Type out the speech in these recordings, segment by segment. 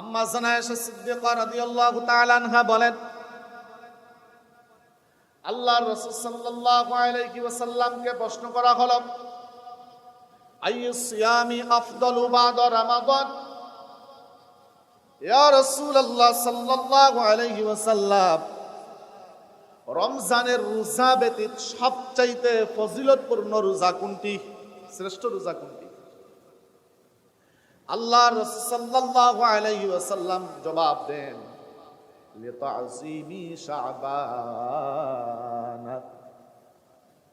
আম্মা জানায়েশা সিদ্দিকা রাদিয়াল্লাহু তাআলা আনহা বলেন, আল্লাহর রাসূল সাল্লাল্লাহু আলাইহি ওয়াসাল্লামকে প্রশ্ন করা হলো, আইয়ু সিয়ামি আফদালু বাদা রমাদান? ইয়া রাসূলুল্লাহ সাল্লাল্লাহু আলাইহি ওয়াসাল্লাম, রমজানের রোজা ব্যতীত সবচাইতে ফজিলতপূর্ণ রোজা কোনটি? শ্রেষ্ঠ রোজা কোনটি? আল্লাহ রাসূল সাল্লাল্লাহু আলাইহি ওয়াসাল্লাম জবাব দেন লিতাযীমি শাবান।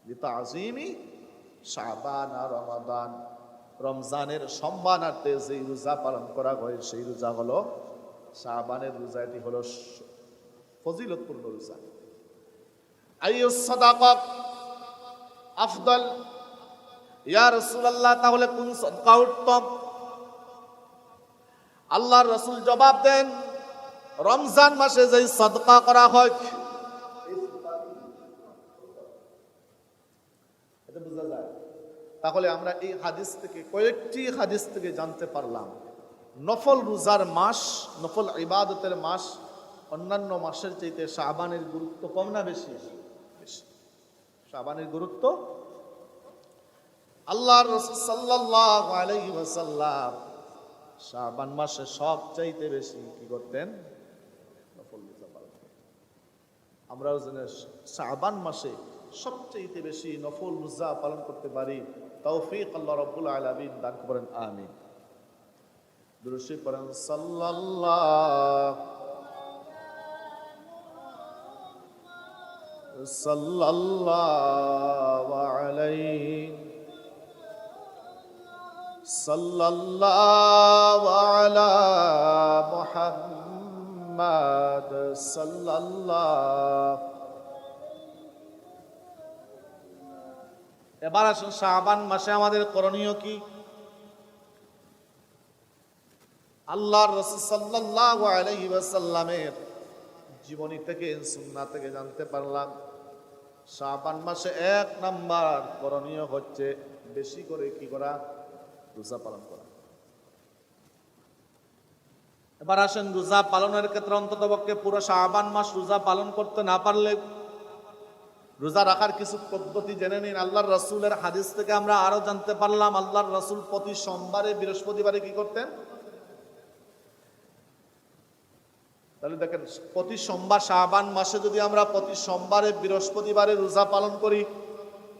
লিতাযীমি শাবান রমাদান। রমজানের সম্মানার্থে যেই রোজা পালন করা হয়, সেই রোজা হলো শাবানের রোজা, এটি হলো ফজিলতপূর্ণ রোজা। আইয়ুস সাদাকা আফদল। ইয়া রাসূলুল্লাহ, তাহলে কোন সদকা উত্তম? আল্লাহর রসুল জবাব দেন, রমজান মাসে যেই সদকা করা হয় তাহলে আমরা এই হাদিস থেকে, কয়েকটি হাদিস থেকে জানতে পারলাম। নফল রোজার মাস, নফল ইবাদতের মাস, অন্যান্য মাসের চাইতে শাহবানের গুরুত্ব কম না বেশি? শাবানের গুরুত্ব? আল্লাহর রাসূল ওয়াসাল্লাম শাবান মাসে সব চাইতে বেশি কি করতেন? আমরাও যেন শাবান মাসে সবচাইতে বেশি নফল রোজা পালন করতে পারি। তৌফিক আল্লাহ রব্বুল আলামিন দান করেন, আমিন। দুরুশি পড়েন সাল্লাল্লাহ সাল্লাল্লাহু আলাইহি সাল্লাল্লাহু আলা মুহাম্মাদ সাল্লাল্লাহু এবার আসুন শাবান মাসে আমাদের করণীয় কি? আল্লাহর রাসূল সাল্লাল্লাহু আলাইহি ওয়াসাল্লামের জীবনী থেকে, সুন্নাহ থেকে জানতে পারলাম, শাবান মাসে এক নাম্বার করণীয় হচ্ছে বেশি করে কি করা? রোজা পালন করা। এবার আসেন, রোজা পালনের ক্ষেত্রে অন্তত পক্ষে পুরো শাবান মাস রোজা পালন করতে না পারলে রোজা রাখার কিছু পদ্ধতি জেনে নিন। আল্লাহর রসুলের হাদিস থেকে আমরা আরও জানতে পারলাম, আল্লাহর রসুল প্রতি সোমবারে, বৃহস্পতিবারে কি করতেন? তাহলে দেখেন, প্রতি সোমবার শাহবান মাসে যদি আমরা প্রতি সোমবারে, বৃহস্পতিবারে রোজা পালন করি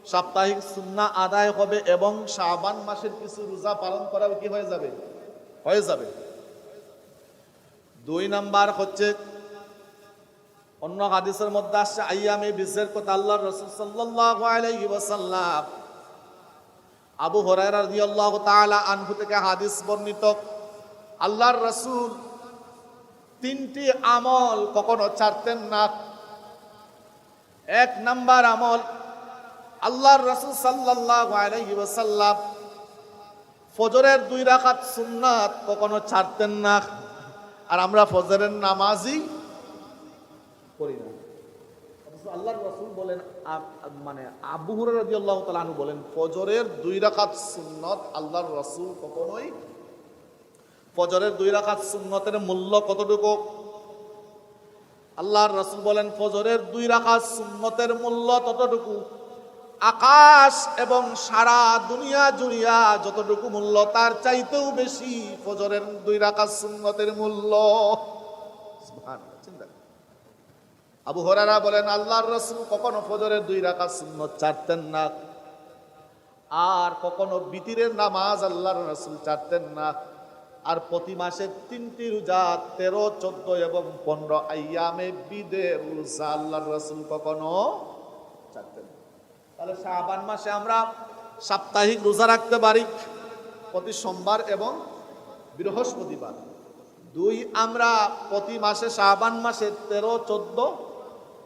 সাপ্তাহিক সুন্না আদায় হবে এবং শাহবান মাসের কিছু রোজা পালন করা কি হয়ে যাবে? হয়ে যাবে। দুই নাম্বার হচ্ছে, অন্য হাদিসের মধ্যে আসছে, আইয়ামে বিশ্বের কথা আল্লাহর রাসূল ওয়াসাল্লাম। আবু হুরায়রা রাদিয়াল্লাহু তাআলা আনহু থেকে হাদিস বর্ণিত, আল্লাহর রাসূল তিনটি আমল কখনো ছাড়তেন না। এক নাম্বার আমল আল্লাহর রাসূল আলাইহি ওয়াসাল্লাম ফজরের দুই রাখাত সুন্নাত কখনো ছাড়তেন না। আর আমরা ফজরের নামাজই করি না। আল্লাহর রাসূল বলেন মানে আবু হুরায়রা রাদিয়াল্লাহু তাআলা বলেন, ফজরের দুই রাখাত সুন্নত আল্লাহর রাসূল কখনোই ফজরের দুই রাকাত সুন্নতের মূল্য কতটুকু? আল্লাহর রাসূল বলেন, ফজরের দুই রাকাত সুন্নতের মূল্য ততটুকু। আকাশ এবং সারা দুনিয়া জুড়িয়া যতটুকু মূল্য, তার চাইতেও বেশি ফজরের দুই রাকাত সুন্নতের মূল্য। আবু হরারা বলেন, আল্লাহর রসুল কখনো ফজরের দুই রাকাত সুন্নত ছাড়তেন না। আর কখনো বিতিরের নামাজ আল্লাহর রসুল ছাড়তেন না। আর প্রতি মাসে তিনটি রোজা, তেরো, চোদ্দ এবং পনেরো আইয়ামে বিদে রোজা আল্লাহর রসুল কখনো তাহলে শাবান মাসে আমরা সাপ্তাহিক রোজা রাখতে পারি প্রতি সোমবার এবং বৃহস্পতিবার। দুই আমরা প্রতি মাসে শাবান মাসে তেরো, চোদ্দ,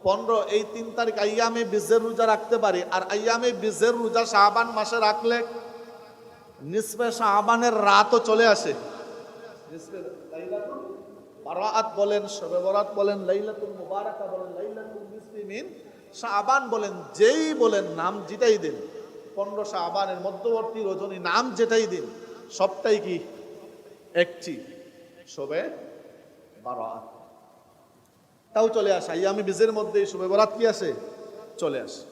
পনেরো, এই তিন তারিখ আইয়ামে বীজের রোজা রাখতে পারি। আর আইয়ামে বীজের রোজা শাবান মাসে রাখলে নিসবে শাবানের রাতও চলে আসে। বলেন, শবে বরাত বলেন, লাইলাতুল মুবারাকা বলেন, লাইলাতুল নিসফি শাবান বলেন, যেই বলেন নাম যেটাই দিন। পনেরো শাবানের মধ্যবর্তী রজনী নাম যেটাই দিন, সবটাই কি? একটি। শোবে বারাত। তাও চলে আসা আমি বীজের মধ্যে শোবে বরাত কি আসে? চলে আসে।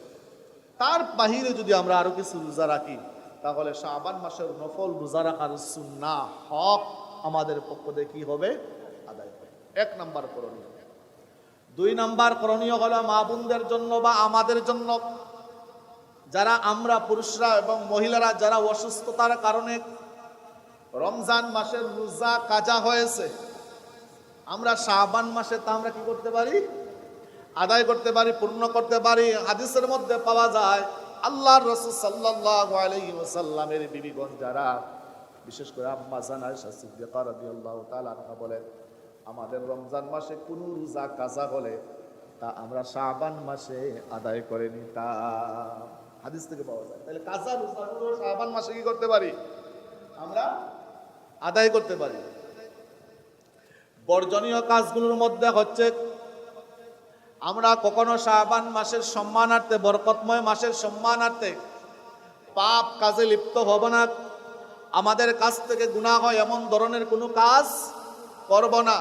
তার বাহিরে যদি আমরা আরও কিছু রোজা রাখি, তাহলে শাবান মাসের নফল রোজা রাখার সুন্না হক আমাদের পক্ষ থেকে কি হবে? আদায় হবে। এক নাম্বার করণীয়। দুই নাম্বার করণীয় হলো মা বোনদের জন্য বা আমাদের জন্য। যারা আমরা পুরুষরা এবং মহিলারা যারা অসুস্থতার কারণে রমজান মাসের রোজা, কাজা হয়েছে, আমরা শাহবান মাসে তা আমরা কি করতে পারি? আদায় করতে পারি, পূর্ণ করতে পারি। হাদিসের মধ্যে পাওয়া যায়, আল্লাহর রসুল আলাইহি ওয়াসাল্লামের বিবিগণ যারা, বিশেষ করে আম্মা জান আয়েশা সিদ্দিকা রাদিয়াল্লাহু তাআলা বলেন আমাদের রমজান মাসে কোন রোজা কাজা হলে তা আমরা শাবান মাসে আদায় করে নিতাম। হাদিস থেকে পাওয়া যায়। তাহলে কাজা রোজাগুলো শাবান মাসে কি করতে পারি? আমরা আদায় করতে পারি। বর্জনীয় কাজগুলোর মধ্যে হচ্ছে আমরা কখনো শাহবান মাসের সম্মানার্থে, বরকতময় মাসের সম্মানার্থে পাপ কাজে লিপ্ত হব না। আমাদের কাছ থেকে গুণা হয় এমন ধরনের কোনো কাজ করব না।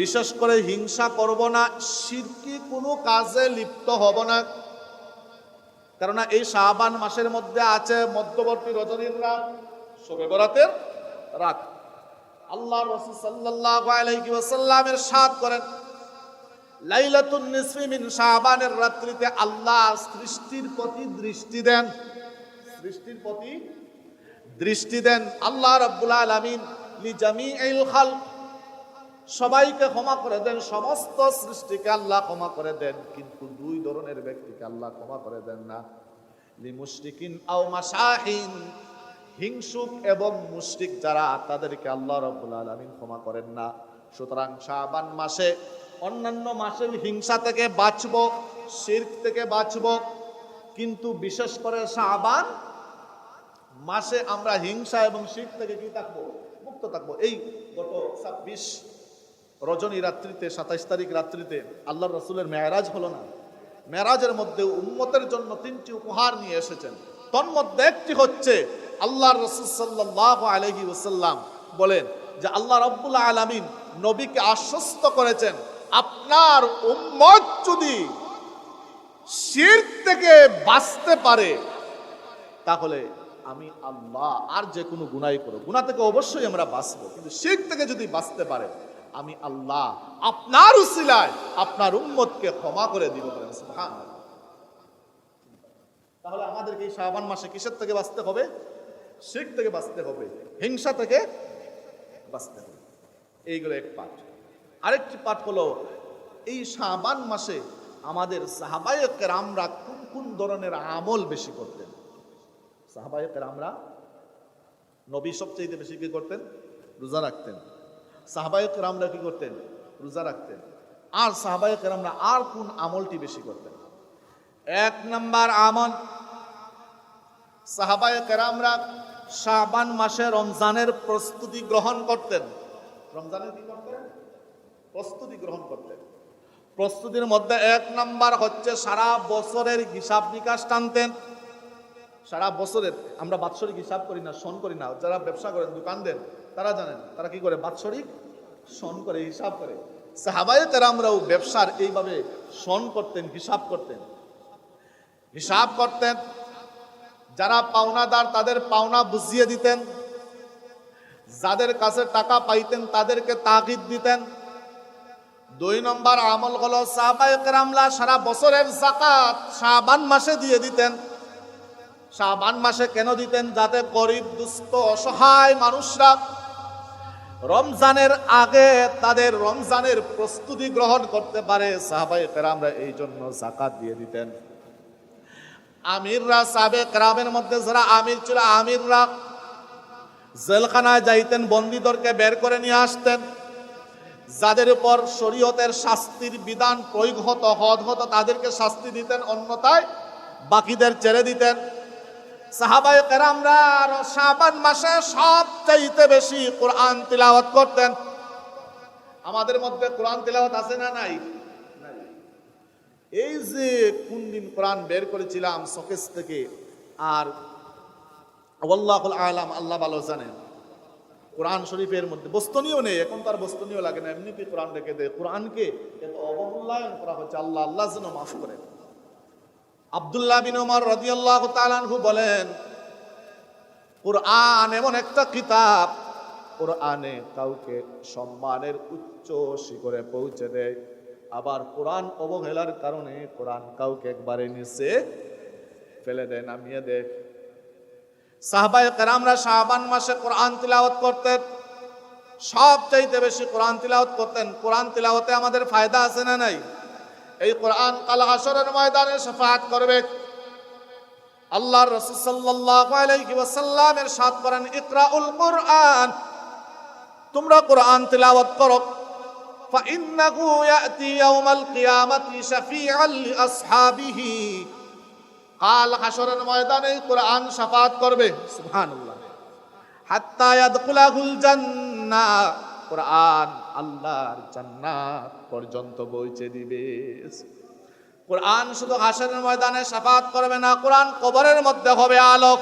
বিশেষ করে হিংসা করব না শিরকি কোনো কাজে লিপ্ত হব না। কেননা এই শাহবান মাসের মধ্যে আছে মধ্যবর্তী রজনীর রাত, শবে বরাতের রাত। আল্লাহ রসুল সাল্লাল্লাহু আলাইহি ওয়াসাল্লামের সাথ করেন, লাইলাতুন নিসফি শাবানের রাত্রিতে আল্লাহ সৃষ্টির প্রতি দৃষ্টি দেন। সৃষ্টির প্রতি দৃষ্টি দেন। আল্লাহ রাব্বুল আলামিন জামিইল খালক সবাইকে ক্ষমা করে দেন, সমস্ত সৃষ্টিকে আল্লাহ ক্ষমা করে দেন, কিন্তু দুই ধরনের ব্যক্তিকে আল্লাহ ক্ষমা করে দেন না। লি মুশরিকিন আও মাশাহিন, হিংসুক এবং মুশরিক যারা, তাদেরকে আল্লাহ রাব্বুল আলামিন ক্ষমা করেন না। সুতরাং শাবান মাসে, অন্যান্য মাসের হিংসা থেকে বাঁচব, শির্ক থেকে বাঁচব, কিন্তু বিশেষ করে শাবান মাসে আমরা হিংসা এবং শির্ক থেকে কি থাকব? মুক্ত থাকব। এই গত ছাব্বিশ রজনী রাত্রিতে, সাতাইশ তারিখ রাত্রিতে আল্লাহ রসুলের মেয়ারাজ হলো না। মেয়ারাজের মধ্যে উম্মতের জন্য তিনটি উপহার নিয়ে এসেছেন। তন্মধ্যে একটি হচ্ছে আল্লাহ রসুল সাল্লাহ আলহি ওসাল্লাম বলেন যে, আল্লাহ রব্বুল আলমিন নবীকে আশ্বস্ত করেছেন, আপনার উম্মত যদি শির থেকে বাঁচতে পারে, তাহলে আমি আল্লাহ আর যে কোনো গুনাই করো গুণা থেকে অবশ্যই আমরা বাঁচবো, কিন্তু শির থেকে যদি বাঁচতে পারে আমি আল্লাহ আপনার উসিলায় আপনার উম্মতকে ক্ষমা করে দিব। তাহলে আমাদেরকে এই শাবান মাসে কিসের থেকে বাঁচতে হবে? শিখ থেকে বাঁচতে হবে, হিংসা থেকে বাঁচতে হবে। এইগুলো এক পাঠ। আরেকটি পাঠ হলো, এই শাবান মাসে আমাদের সাহাবায়কের আমরা কোন কোন ধরনের আমল বেশি করতেন? সাহাবায়কের আমরা নবী সবচেয়ে বেশি কি করতেন? রোজা রাখতেন। সাহাবায়কের আমরা কি করতেন? রোজা রাখতেন। আর সাহাবায়কের আমরা আর কোন আমলটি বেশি করতেন? এক নাম্বার আমল, সাহাবায় কেরামরা শাবান মাসে রমজানের প্রস্তুতি গ্রহণ করতেন। রমজানের কি করতেন? প্রস্তুতি গ্রহণ করতেন। প্রস্তুতির মধ্যে এক নাম্বার হচ্ছে সারা বছরের হিসাব নিকাশ টানতেন। সারা বছরের আমরা বাৎসরিক হিসাব করি না, সন করি না। যারা ব্যবসা করেন দোকান দেন তারা জানেন, তারা কি করে? বাৎসরিক সন করে, হিসাব করে। সাহাবায় কেরামরাও ব্যবসার এইভাবে সন করতেন, হিসাব করতেন। হিসাব করতেন, যারা পাওনাদার, তাদের পাওনা বুঝিয়ে দিতেন। যাদের কাছে টাকা পাইতেন, তাদেরকে তাগিদ দিতেন। দুই নম্বর আমল হলো সাহাবায়করামলা সারা বছরের জাকাত শাবান মাসে দিয়ে দিতেন। শাবান মাসে কেন দিতেন যাতে গরিব, দুস্থ, অসহায় মানুষরা রমজানের আগে তাদের রমজানের প্রস্তুতি গ্রহণ করতে পারে? সাহাবায়করামরা এই জন্য জাকাত দিয়ে দিতেন। আমিররা সাবেক রামের মধ্যে যারা আমির ছিল, আমিররা জেলখানায় যাইতেন, বন্দীদেরকে বের করে নিয়ে আসতেন। যাদের উপর শরীয়তের শাস্তির বিধান প্রয়োগ হতো, হদ হতো, তাদেরকে শাস্তি দিতেন অন্যতায় বাকিদের ছেড়ে দিতেন। সাহাবাই কেরামরা আর শাবান মাসে সব চাইতে বেশি কোরআন তিলাওয়াত করতেন। আমাদের মধ্যে কোরআন তিলাওয়াত আছে না নাই? এই যে কোন দিন কোরআন বের করেছিলাম শোকেস থেকে, আর আল্লাহুল আলাম, আল্লাহ ভালো জানেন কোরআন শরীফের মধ্যে বস্তনীয় নেই, এখন তার বস্তনীয় লাগে না এমনিতে কোরআন রেখে দেয়। কোরআনকে অবমূল্যায়ন করা হচ্ছে, আল্লাহ আল্লাহ যেন মাফ করেন আব্দুল্লাহ বিন ওমর রাদিয়াল্লাহু তাআলাহু বলেন, কোরআন এমন একটা কিতাব, কোরআনে কাউকে সম্মানের উচ্চ শিখরে পৌঁছে দেয়। আবার কোরআন অবহেলার কারণে কোরআন কাউকে একবারে নিচে ফেলে দেয়, নামিয়ে দেয়। সাহবাই কেরামরা শাহবান মাসে কোরআন তিলাওয়াত করতেন। সবচাইতে বেশি কোরআন তিলাওয়াত করতেন। কোরআন তিলাওয়াতে আমাদের ফায়দা আছে না নাই? এই কোরআন কাল হাসরের ময়দানে সাফাত করবে। আল্লাহ রসুল সাল্লাল্লাহু আলাইহি ওয়াসাল্লামের সাথ করেন, ইকরাউল কোরআন। তোমরা কোরআন তেলাওয়াত করো। ফাইন্নাহু ইয়াতি ইয়াউমাল কিয়ামাতি শাফিআল লিআসহাবিহি। কাল হাসরের ময়দানে কোরআন সাফাত করবে। সুবহানাল্লাহ। হাত্তা ইয়াদখুলাহুল জান্নাহ কোরআন আল্লাহর জান্নাত পর্যন্ত বইছে দিবে। কোরআন শুধু হাসরের ময়দানে শাফাত করবে না, কোরআন কবরের মধ্যে হবে আলোক।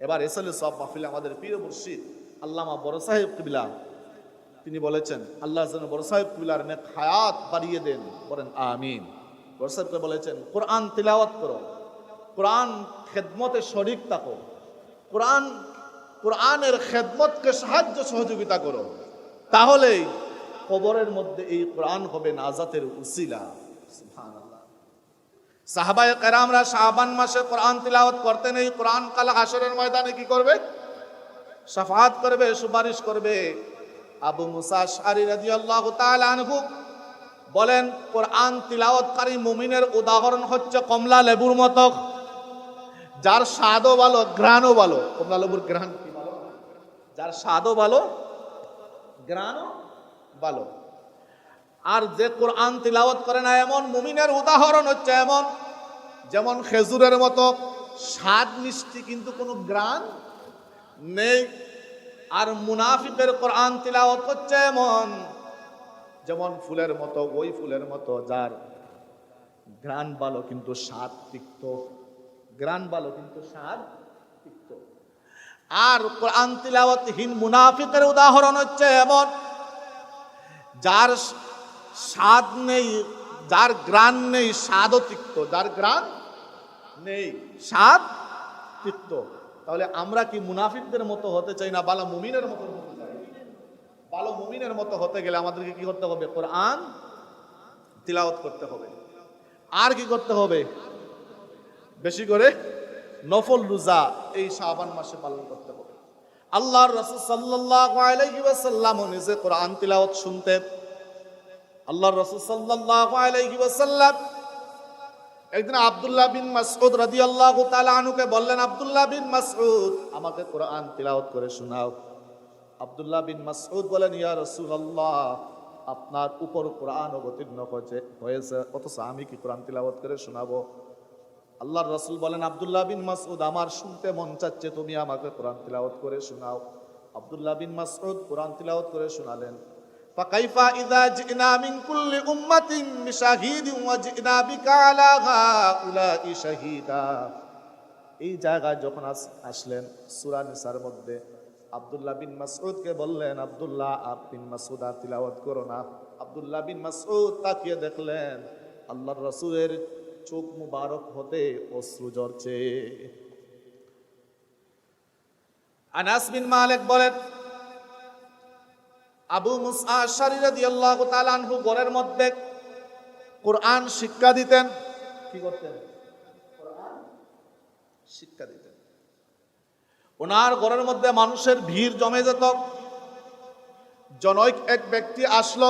এবার এসলে সব মাহফিলে আমাদের প্রিয় মুর্শিদ আল্লামা বড় সাহেব কিবিলা, তিনি বলেছেন, আল্লাহ যেন বড় সাহেব কিবিলার নেক হায়াত বাড়িয়ে দেন। বলেন, আমিন। বড় সাহেবকে বলেছেন, কোরআন তিলাওয়াত করো, কোরআন খেদমতে শরিক থাকো, কোরআন কোরআনের খেদমতকে সাহায্য সহযোগিতা করো। তাহলেই কবরের মধ্যে এই কোরআন হবে নাজাতের উসিলা। সাহাবায়ে কেরামরা শাবান মাসে কোরআন তিলাওয়াত করতেন, এই কোরআন কাল হাসরের ময়দানে কি করবে? শাফাত করবে, সুপারিশ করবে। আবু মুসা শারি রাদিয়াল্লাহু তাআলা আনহু বলেন, কোরআন তিলাওয়াতকারী মুমিনের উদাহরণ হচ্ছে কমলা লেবুর মতো। যার স্বাদও ভালো, ঘ্রাণও ভালো। কমলা লেবুর ঘ্রাণ কি? যার স্বাদও ভালো ঘ্রাণও ভালো। আর যে কোরআন তিলাওয়াত করে না এমন, মুমিনের উদাহরণ হচ্ছে এমন, যেমন খেজুরের মতো স্বাদ মিষ্টি কিন্তু কোনো গ্রান নেই। আর মুনাফিকের কোরআন তিলাওয়াত হচ্ছে এমন, যেমন ফুলের মতো, ওই ফুলের মতো, যার গ্রান ভালো কিন্তু স্বাদ তিক্ত, গ্রান ভালো কিন্তু স্বাদ আর কোরআন তিলাওয়াতহীন মুনাফিকের উদাহরণ হচ্ছে এমন, যার স্বাদ নেই, যার গ্রাণ নেই স্বাদও তিক্ত যার গ্রান নেই স্বাদ তিক্ত তাহলে আমরা কি মুনাফিকদের মতো হতে চাই না বালা মুমিনের মতো হতে চাই? ভালো মুমিনের মতো হতে গেলে আমাদেরকে কি করতে হবে? কোরআন তিলাওয়াত করতে হবে। আর কি করতে হবে? বেশি করে নফল রোজা এই শাবান মাসে পালন করতে হবে। আল্লাহর রাসূল সাল্লাল্লাহু আলাইহি ওয়াসাল্লাম নিজে কোরআন তিলাওয়াত শুনতেন আল্লাহর রাসূল ওয়াসাল্লাম একদিন আব্দুল্লাহ বিন মাসউদ রাদিয়াল্লাহু তাআলা আনুকে বললেন, আবদুল্লাহ বিন মাসউদ, আমাকে কোরআন তিলাওয়াত করে শোনাও। আব্দুল্লাহ বিন মাসউদ বলেন, ইয়া রাসূলুল্লাহ, আপনার উপর কোরআন অবতীর্ণ হয়েছে হয়েছে, অথচ আমি কি কোরআন তিলাওয়াত করে শোনাবো? আল্লাহর রসুল বলেন, আবদুল্লাহ বিন মাসুদ আমার শুনতে মন চাচ্ছে, তুমি আমাকে কোরআন তিলাওত করে শোনাও। আবদুল্লাহ বিন মাসউদ কোরআন তিলাওয়াত করে শোনালেন। ফাকাইফা ইযা জিনা মিন কুল্লি উম্মাতিন বিশাহিদিন ওয়া জিনা বিকা আলা হাউলাই শাহীদা। এই জায়গায় যখন আসলেন সূরা নিসার মধ্যে, আবদুল্লাহ বিন মাসউদকে বললেন, আবদুল্লাহ বিন মাসউদ আর তিলাওয়াত করো না। আবদুল্লাহ বিন মাসউদ তাকিয়ে দেখলেন, আল্লাহর রাসূলের চোখ মুবারক হতে অশ্রু ঝরছে। আনাস বিন মালিক বলেন, আবু মুসা আশারি রাদিয়াল্লাহু তাআলা আনহু ঘরের মধ্যে কোরআন শিক্ষা দিতেন। কি করতেন? শিক্ষা দিতেন। ওনার ঘরের মধ্যে মানুষের ভিড় জমে যেত। জনৈক এক ব্যক্তি আসলো,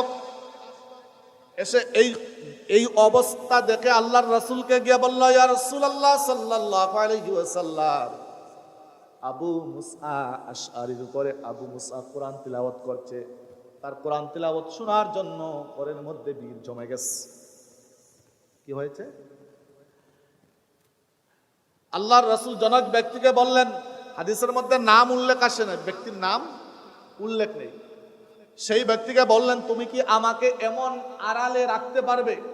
এসে এই এই অবস্থা দেখে আল্লাহর রাসূলকে গিয়ে বলল, ইয়া রাসূলুল্লাহ সাল্লাল্লাহু আলাইহি ওয়াসাল্লাম। আবু মুসা আশআরির উপরে আবু মুসা কোরআন তিলাওয়াত করছে। তার কোরআন তিলাওয়াত শোনার জন্য ঘরের মধ্যে ভিড় জমে গেছে। কি হয়েছে? আল্লাহর রাসূল জনক ব্যক্তিকে বললেন, হাদিসের মধ্যে নাম উল্লেখ আসে না। ব্যক্তির নাম উল্লেখ নেই। সেই ব্যক্তিকে বললেন, তুমি কি আমাকে এমন আড়ালে রাখতে পারবে?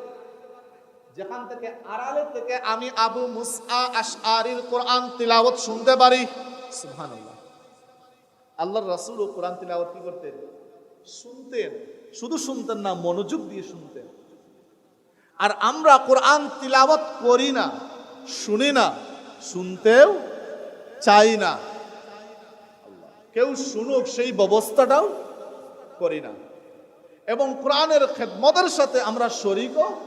যেখান থেকে আড়ালে থেকে আমি আবু মুসা আশআরির কোরআন তিলাওয়াত শুনতে পারি। সুবহানাল্লাহ। আল্লাহর রাসূল কোরআন তিলাওয়াত কি করতেন? শুনতেন। শুধু শুনতেন না, মনোযোগ দিয়ে শুনতেন। আর আমরা কোরআন তিলাওয়াত করি না, শুনি না, শুনতেও চাই না। কেউ শুনুক, সেই ব্যবস্থাটাও করি না। এবং কোরআনের খেদমতের সাথে আমরা শরিকও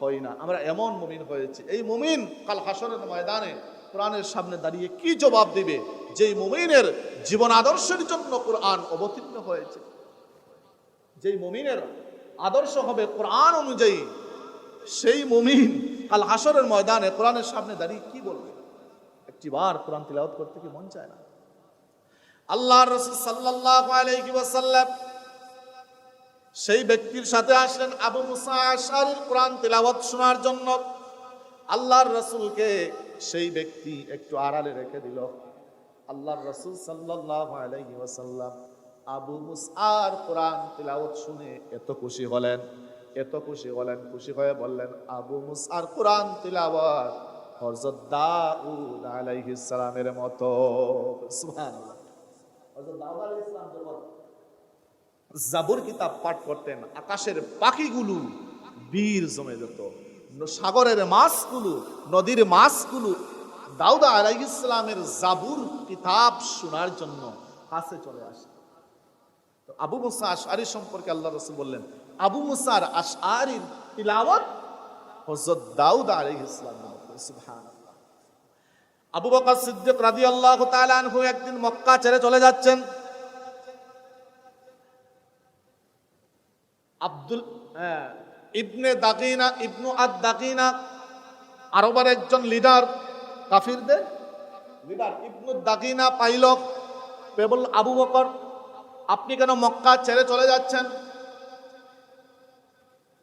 হই না। আমরা এমন মুমিন হয়েছি। এই মুমিন কাল হাসরের ময়দানে কোরআনের সামনে দাঁড়িয়ে কি জবাব দিবে? যেই মুমিনের জীবন আদর্শের জন্য কোরআন অবতীর্ণ হয়েছে। যেই মুমিনের আদর্শ হবে কোরআন অনুযায়ী, সেই মুমিন কাল হাসরের ময়দানে কোরআনের সামনে দাঁড়িয়ে কি বলবে? একটি বার কোরআন তিলাওয়াত করতে কি মন চায় না? আল্লাহ রসুল সাল্লাল্লাহু আলাইহি ওয়াসাল্লাম সেই ব্যক্তির সাথে আসলেন আবু মুসা আশারির কোরআন তিলাওয়াত শোনার জন্য। আল্লাহর রসুলকে সেই ব্যক্তি একটু আড়ালে রেখে দিল। আল্লাহর রসুল সাল্লাল্লাহু আলাইহি ওয়াসাল্লাম আবু মুসার কোরআন তিলাওয়াত শুনে এত খুশি হলেন, এত খুশি হলেন, খুশি হয়ে বললেন, আবু মুসার কোরআন তিলাওয়াত হযরত দাউদ আলাইহিস সালামের মতো। সুবহানাল্লাহ। হযরত দাউদ আলাইহিস সালাম জাবুর কিতাব পাঠ করতেন, আকাশের পাখিগুলো বীর জমে যেত সাগরের মাছগুলো, নদীর মাছগুলো। দাউদা আলাই ইসলামের জাবুর কিতাব শোনার জন্য কাছে চলে আসে তো আবু মুসা আশআরি সম্পর্কে আল্লাহ রসুল বললেন, আবু মুসার আশআরির তিলাওয়াত হযরত দাউদ আলাইহিস ইসলাম আবু বকর সিদ্দিক রাদিয়াল্লাহু তাআলা আনহু একদিন মক্কা ছেড়ে চলে যাচ্ছেন। আব্দুল হ্যাঁ, ইবনে দাকিনা ইবনু আদ দাকিনা আরবার একজন লিডার কাফিরদের। লিডার ইবনু দাকিনা পাইল কেবল আবু বকর। আপনি কেন মক্কা ছেড়ে চলে যাচ্ছেন?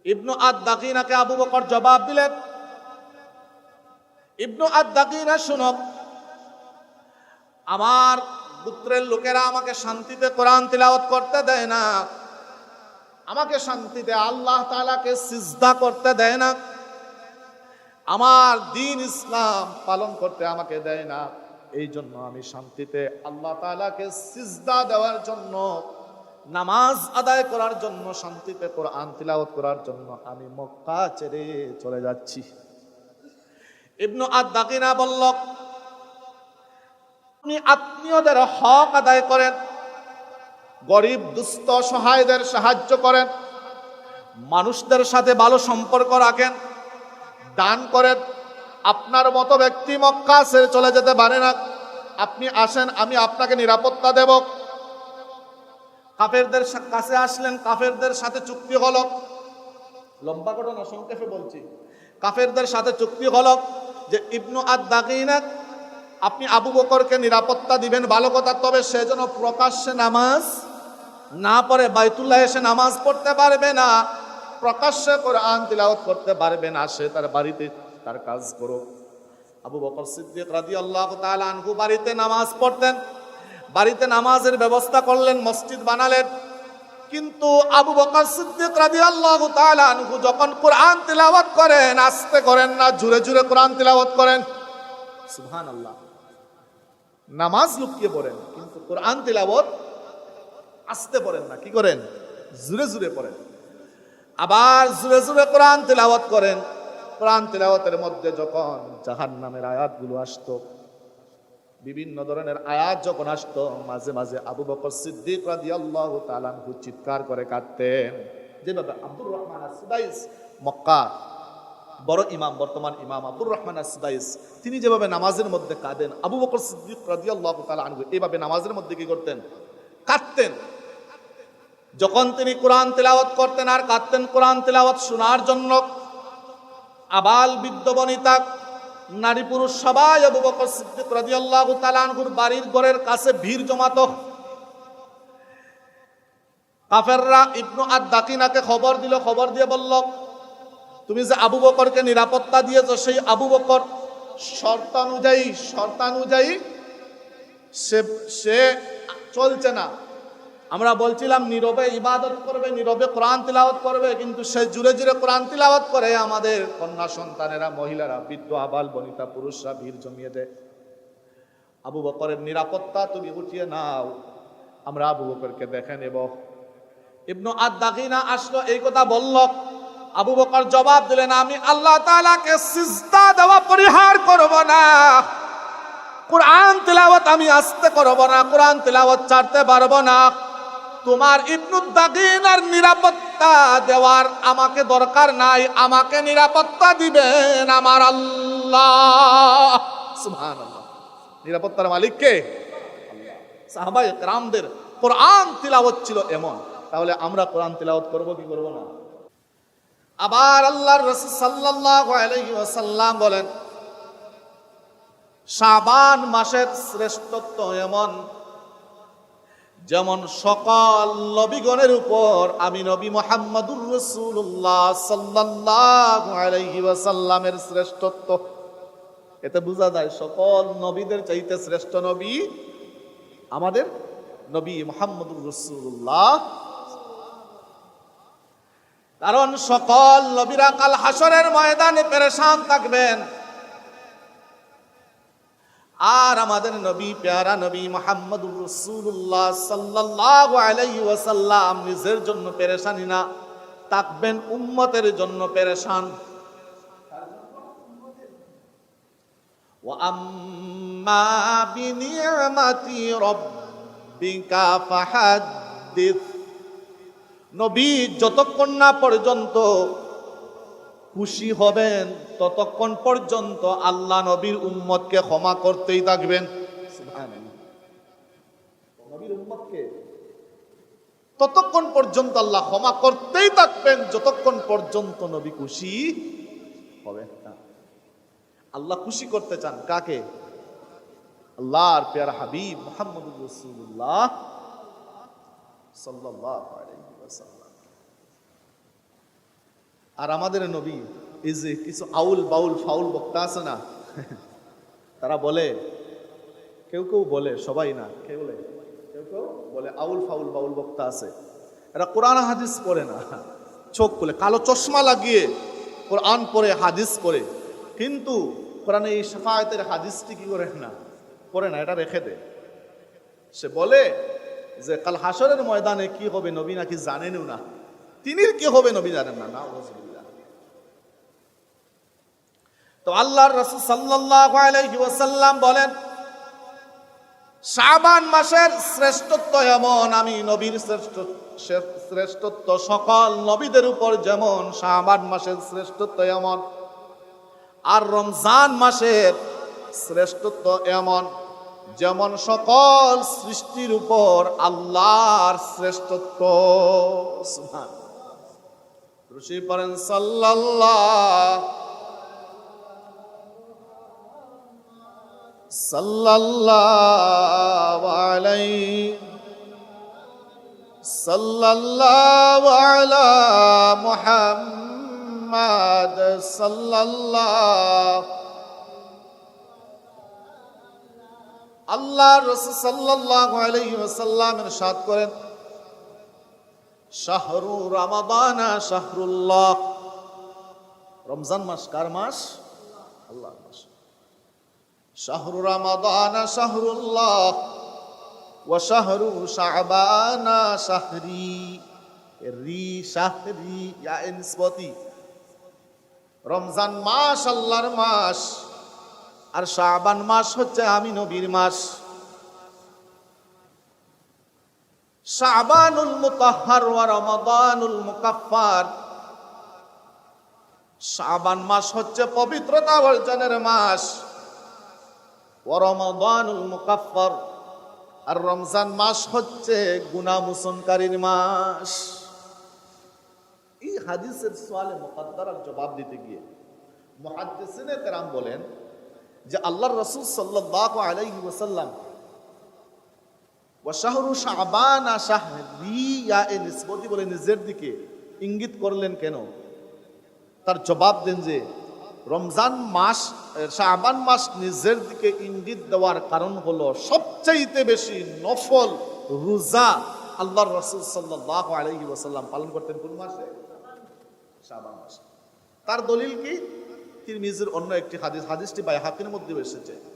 ইবনু আদ দাকিনাকে আবু বকর জবাব দিলেন ইবনু আদ দাকিনা শুনক আমার পুত্রের লোকেরা আমাকে শান্তিতে কোরআন তিলাওয়াত করতে দেয় না। আমাকে শান্তিতে আল্লাহ তালাকে সিজদা করতে দেয় না। আমার দিন ইসলাম পালন করতে আমাকে দেয় না। এই জন্য আমি শান্তিতে আল্লাহ তালাকে সিজদা দেওয়ার জন্য, নামাজ আদায় করার জন্য, শান্তিতে কোরআন তিলাওয়াত করার জন্য আমি মক্কা ছেড়ে চলে যাচ্ছি। ইবনু আদ দাকিনা বলল, আপনি আত্মীয়দের হক আদায় করেন। গরিব, দুস্থ সহায়দের সাহায্য করেন, মানুষদের সাথে ভালো সম্পর্ক রাখেন, দান করেন। আপনার মতো ব্যক্তি মক্কা ছেড়ে চলে যেতে পারে না। আপনি আসেন, আমি আপনাকে নিরাপত্তা দেব। কাফেরদের কাছে আসলেন, কাফেরদের সাথে চুক্তি হল। লম্বা ঘটনা সংক্ষেপে বলছি। কাফেরদের সাথে চুক্তি হল যে, ইবনু আদ দাকিনা আপনি আবু বকরকে নিরাপত্তা দিবেন, ভালো কথা, তবে সে যেন প্রকাশ্যে নামাজ না পড়ে বাইতুল্লাহ এসে নামাজ পড়তে পারবে না, প্রকাশ্যে কোরআন তিলাওয়াত করতে পারবে না, সে তার বাড়িতে তার কাজ করো আবু বকর সিদ্দিক রাদিয়াল্লাহু তাআলা আনহু বাড়িতে নামাজ পড়তেন, বাড়িতে নামাজের ব্যবস্থা করলেন, মসজিদ বানালেন। কিন্তু আবু বকর সিদ্দিক রাদিয়াল্লাহু তাআলা আনহু যখন কোরআন তিলাওয়াত করেন, আস্তে করেন না, জুরে জুড়ে কোরআন তিলাওয়াত করেন। সুহান আল্লাহ নামাজ লুকিয়ে পড়েন, কিন্তু কোরআন তিলাওয়াত আস্তে পড়েন না। কি করেন? জুড়ে জুড়ে পড়েন। আবার জুরে জুড়ে কোরআন তেলাওয়াত করেন। কোরআন তিলাওয়াতের মধ্যে যখন জাহান নামের আয়াতগুলো আসতো, বিভিন্ন ধরনের আয়াত যখন আসতো, মাঝে মাঝে আবু বকর সিদ্দিক রাদিয়াল্লাহু তাআলা আনহু চিৎকার করে কাঁদতেন। যেভাবে আব্দুর রহমান আসুদাইস মক্কা, বড় ইমাম, বর্তমান ইমাম আব্দুর রহমান আসুদাইস তিনি যেভাবে নামাজের মধ্যে কাঁদেন, আবু বকর সিদ্দিক রাদিয়াল্লাহু তাআলা আনহু এইভাবে নামাজের মধ্যে কি করতেন? কাঁদতেন। যখন তিনি কোরআন তেলাওয়াত করতেন আর কাঁদতেন কোরআন তেলাওয়াত শোনার জন্য, আবাল বৃদ্ধ বনিতা, নারী পুরুষ সবাই আবু বকর সিদ্দিক রাদিয়াল্লাহু তাআলা আনহুর বাড়ির ঘরের কাছে ভিড় জমাতো। কাফেররা ইবনু আদ দাকিনাকে খবর দিল, খবর দিয়ে বলল, তুমি যে আবু বকরকে নিরাপত্তা দিয়েছ, সেই আবু বকর শর্তানুযায়ী শর্তানুযায়ী সে সে চলছে না। আমরা বলছিলাম, নীরবে ইবাদত করবে, নীরবে কোরআন তিলাওয়াত করবে। কিন্তু সে জুড়ে জুড়ে কোরআন তিলাওয়াত করে আমাদের কন্যা সন্তানেরা, মহিলারা, বৃদ্ধ, আবাল, বনিতা, পুরুষরা ভিড় জমিয়ে দেয়। আবু বকরের নিরাপত্তা তুমি উঠিয়ে নাও। আমরা আবু বকরকে দেখে নেব। ইবনু আদ-দাগিনা আসলো, এই কথা বলল। আবু বকর জবাব দিলেন, আমি আল্লাহ তাআলাকে সিজদা দেওয়া পরিহার করব না। কোরআন তেলাওয়াত আমি আসতে করব না, কোরআন তেলাওয়াত ছাড়তে পারব না। তোমার ইবনু দাগিনার নিরাপত্তা দেওয়ার আমাকে দরকার নাই, আমাকে নিরাপত্তা দিবেন আমার আল্লাহ। সুবহানাল্লাহ। নিরাপত্তার মালিক কে? সাহাবাই রামদের কোরআন তিলাওয়াত ছিল এমন। তাহলে আমরা কোরআন তিলাওয়াত করব কি করব না? আবার আল্লাহর রাসূল সাল্লাল্লাহু আলাইহি ওয়াসাল্লাম বলেন শাবান মাসের শ্রেষ্ঠত্ব এমন। যেমন সকল নবীগণের উপর আমি নবী মোহাম্মদুর রসুল্লাহ সাল্লাল্লাহু আলাইহি শ্রেষ্ঠত্ব। এতে বোঝা যায় সকল নবীদের চাইতে শ্রেষ্ঠ নবী আমাদের নবী মোহাম্মদুর রসুল্লাহ কারণ সকল নবীরা কাল হাসরের ময়দানে পেরেশান থাকবেন। আর আমাদের নবী পেয়ারা নবী মোহাম্মদুর রসুল্লাহ সাল্লাল্লাহু আলাইহি ওয়াসাল্লাম নিজের জন্য পেরেশানি না থাকবেন উম্মতের জন্য পেরেশান وأما بنعمة ربك فحدث নবী যতক্ষণ না পর্যন্ত খুশি হবেন, ততক্ষণ পর্যন্ত আল্লাহ নবীর উম্মতকে ক্ষমা করতেই থাকবেন। ততক্ষণ পর্যন্ত আল্লাহ ক্ষমা করতেই থাকবেন, যতক্ষণ পর্যন্ত নবী খুশি হবেন আল্লাহ খুশি করতে চান কাকে? আল্লাহর পেয়ার হাবিব মোহাম্মদ রসুল্লাহ সাল্লাল্লাহু আলাইহি ওয়াসাল্লাম আর আমাদের নবী এই যে কিছু আউল বাউল ফাউল বক্তা আছে না, তারা বলে, কেউ কেউ বলে, সবাই না, কেউ বলে, কেউ কেউ বলে আউল ফাউল বাউল বক্তা আছে। এরা কোরআন হাদিস পড়ে না, চোখ খুলে, কালো চশমা লাগিয়ে কোরআন পড়ে, হাদিস পড়ে। কিন্তু কোরআনে এই সাফায়তের হাদিসটি কি করে না? পড়ে না, এটা রেখে দে। সে বলে যে, কাল হাসরের ময়দানে কি হবে নবী নাকি জানেনও না। তিনির কি হবে নবী জানেন না? তো আল্লাহর রাসূল সাল্লাল্লাহু আলাইহি বলেন, শাবান মাসের শ্রেষ্ঠত্ব এমন, আমি নবীর শ্রেষ্ঠ শ্রেষ্ঠত্ব সকল নবীদের উপর যেমন, শাবান মাসের শ্রেষ্ঠত্ব এমন, আর রমজান মাসের শ্রেষ্ঠত্ব এমন, যেমন সকল সৃষ্টির উপর আল্লাহর শ্রেষ্ঠত্ব। সুবহান ঋষি পড়েন সাল্লাল্লাহ সাল্লাল্লাহু আলাইহি সাল্লাল্লাহু আলা মুহাম্মাদ সাল্লাল্লাহু আল্লাহ রসুল সাল্লাল্লাহু আলাইহি ওয়াসাল্লাম ইরশাদ করেন শাহরু রমাদানা শাহরুল্লাহ। রমজান মাস কার মাস? আল্লাহর মাস। শাহরু রমাদানা শাহরুল্লাহ ওয়া শাহরু শাবানা শাহরি। রি, শাহরি, ইয়া নিসবতি রমজান মাস আল্লাহর মাস। আর শাবান মাস হচ্ছে আমি নবীর মাস। শাবানুল মুতাহহার ওয়া রমাদানুল মুকাফফার। শাবান মাস হচ্ছে পবিত্রতা অর্জনের মাস। ওয়া রমাদানুল মুকাফফার। আর রমজান মাস হচ্ছে গুনাহ মোচনকারীর মাস। এই হাদিসের সোয়ালে মুকদ্দারার জবাব দিতে গিয়ে মুহাদ্দিসিনে কেরাম বলেন যে আল্লাহর রসুল সাল্লাল্লাহু আলাইহি ওয়াসাল্লাম বলে নিজের দিকে ইঙ্গিত করলেন কেন? তার জবাব দেন যে, রমজান মাস শাবান মাস নিজের দিকে ইঙ্গিত দেওয়ার কারণ হলো সবচাইতে বেশি নফল রোজা আল্লাহর রসুল সাল্লাহ আলহি ওসাল্লাম পালন করতেন কোন মাসে? মাসে। তার দলিল কি? তিনি তিরমিজির অন্য একটি হাদিস, হাদিসটি বাই হাকির মধ্যে এসেছে।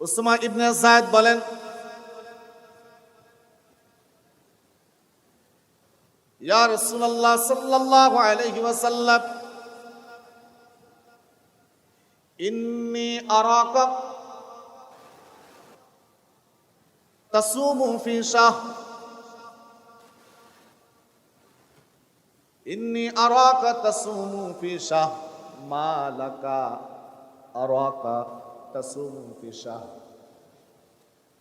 উসমা ইবনে জায়দ বলেন, ইয়া রাসূলুল্লাহ সাল্লাল্লাহু আলাইহি ওয়াসাল্লাম, ইন্নী আরাকা তাসুমু ফি শাহর ইন্নী আরাকা তাসুমু ফি শাহর মা লাকা আরাকা। তাসুমু ফি শাহর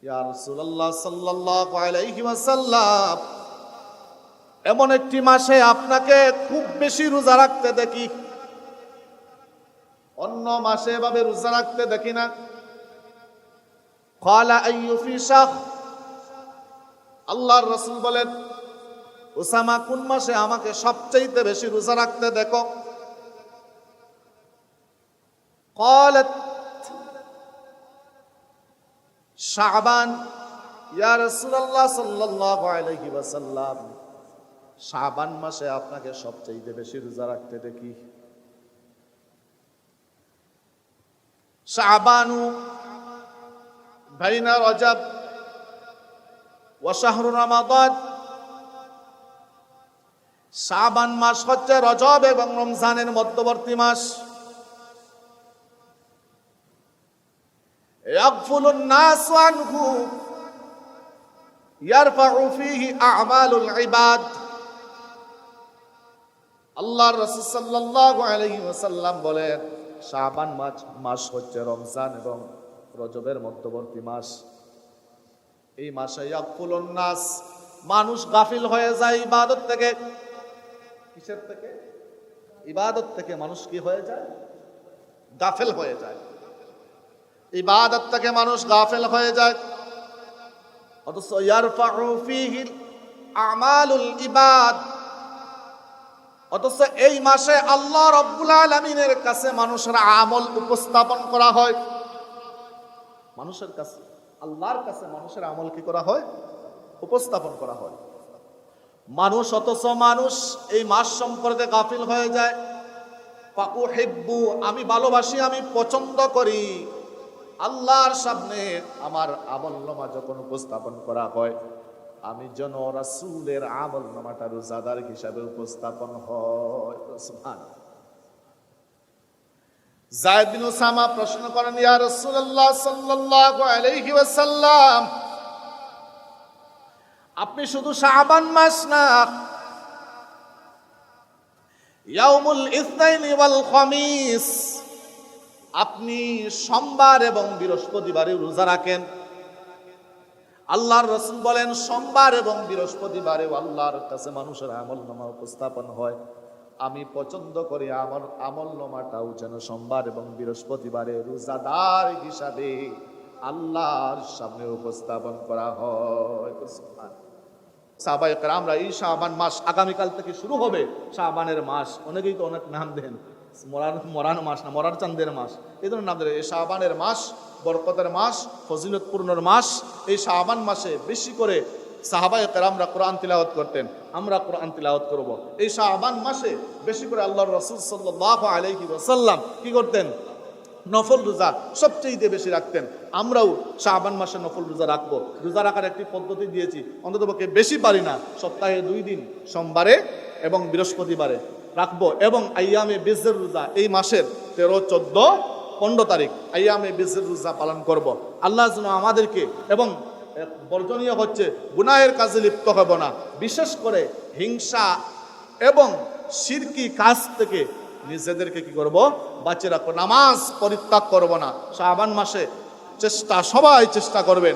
ইয়া রাসূলুল্লাহ সাল্লাল্লাহু আলাইহি ওয়াসাল্লাম এমন একটি মাসে আপনাকে খুব বেশি রোজা রাখতে দেখি অন্য মাসে এভাবে রোজা রাখতে দেখি না কলা আইয়ুফি শাহ আল্লাহর রসুল বলেন ওসামা কোন মাসে আমাকে সবচাইতে বেশি রোজা রাখতে দেখো قالت ওয়াসাল্লাম, শাবান মাসে আপনাকে সবচেয়ে বেশি রোজা রাখতে দেখি। শাবানু বাইনা রজব ওয়া শাহরু রমাদান। শাবান মাস হচ্ছে রজব এবং রমজানের মধ্যবর্তী মাস। يغفل الناس عنه يرفع فيه أعمال العباد আল্লাহ রসুল সাল্লাল্লাহু আলাইহি ওয়াসাল্লাম বলেন শাবান মাস মাস হচ্ছে রমজান এবং রজবের মধ্যবর্তী মাস এই মাসে ইয়াকুলুন নাস মানুষ গাফিল হয়ে যায় ইবাদত থেকে কিসের থেকে ইবাদত থেকে মানুষ কি হয়ে যায় গাফেল হয়ে যায় ইবাদত থেকে মানুষ গাফেল হয়ে যায়। অথচ অথচ এই মাসে আল্লাহ রব্বুল আলমিনের কাছে মানুষের আমল উপস্থাপন করা হয়। মানুষের কাছে, আল্লাহর কাছে মানুষের আমল কি করা হয়? উপস্থাপন করা হয়। মানুষ অথচ মানুষ এই মাস সম্পর্কে গাফিল হয়ে যায়। আমি ভালোবাসি, আমি পছন্দ করি। আল্লাহর সামনে আমার আমলনামা যখন উপস্থাপন করা হয়, আমি যেন রাসুলের আমল আমলনামাটা রোজাদার হিসাবে উপস্থাপন হয়। জায়েদ বিন উসামা প্রশ্ন করেন, ইয়া রাসূলুল্লাহ সাল্লাল্লাহু আলাইহি ওয়াসাল্লাম, আপনি শুধু শাবান মাস না, ইয়াউমুল ইসনাইন ওয়াল খামিস আপনি সোমবার এবং বৃহস্পতিবারে রোজা রাখেন। আল্লাহর রসুল বলেন, সোমবার এবং বৃহস্পতিবারে আল্লাহর কাছে মানুষের আমল নামা উপস্থাপন হয়। আমি পছন্দ করি আমার আমল নামাটাও যেন সোমবার এবং বৃহস্পতিবারে রোজাদার হিসাবে আল্লাহর সামনে উপস্থাপন করা হয়। সাহবায়ক আমরা এই শাহবান মাস আগামীকাল থেকে শুরু হবে। শাহবানের মাস, অনেকেই তো অনেক নাম দেন। মরার মরার মাস না, মরার চান্দের মাস। এই ধরনের নাম এই শাহবানের মাস, বরকতের মাস, ফজিলতপূর্ণর মাস, এই শাহবান মাসে বেশি করে সাহাবায় কেরামরা কোরআন তিলাওয়াত করতেন। আমরা কোরআন তিলাওয়াত করব। এই শাহবান মাসে বেশি করে আল্লাহর রসুল সাল্লাহ আলহি ওসাল্লাম কি করতেন? নফল রোজা সবচেয়ে বেশি রাখতেন। আমরাও শাহবান মাসে নফল রোজা রাখব। রোজা রাখার একটি পদ্ধতি দিয়েছি। অন্ততপক্ষে বেশি পারি না। সপ্তাহে দুই দিন, সোমবারে এবং বৃহস্পতিবারে। রাখব। এবং আইয়ামে বেজের রোজা এই মাসের তেরো, চোদ্দ, পনেরো তারিখ আইয়ামে বেজের রোজা পালন করব। আল্লাহ যেন আমাদেরকে এবং বর্জনীয় হচ্ছে গুনাহের কাজে লিপ্ত হব না। বিশেষ করে হিংসা এবং সিরকি কাজ থেকে নিজেদেরকে কি করব? বাঁচিয়ে রাখব। নামাজ পরিত্যাগ করব না। শাহবান মাসে চেষ্টা, সবাই চেষ্টা করবেন।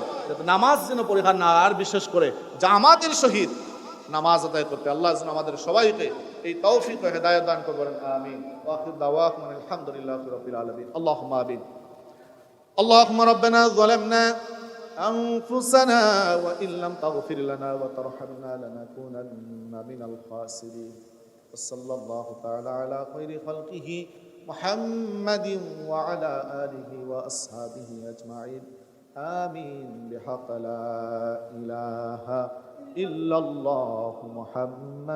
নামাজ যেন পরিহার না আর বিশেষ করে জামাতের সহিত নামাজ আদায় করতে আল্লাহ যেন আমাদের সবাইকে এই তৌফিক ও হেদায়ত দান করবেন আমিন ওয়াখির দাওয়াকুম আলহামদুলিল্লাহি রাব্বিল আলামিন আল্লাহুম্মা আমিন اللهم ربنا ظلمنا أنفسنا وإن لم تغفر لنا وترحمنا لنكونن من الخاسرين وصلى الله تعالى على خير خلقه محمد وعلى آله وأصحابه أجمعين আমিন বিহক লা إلا الله محمد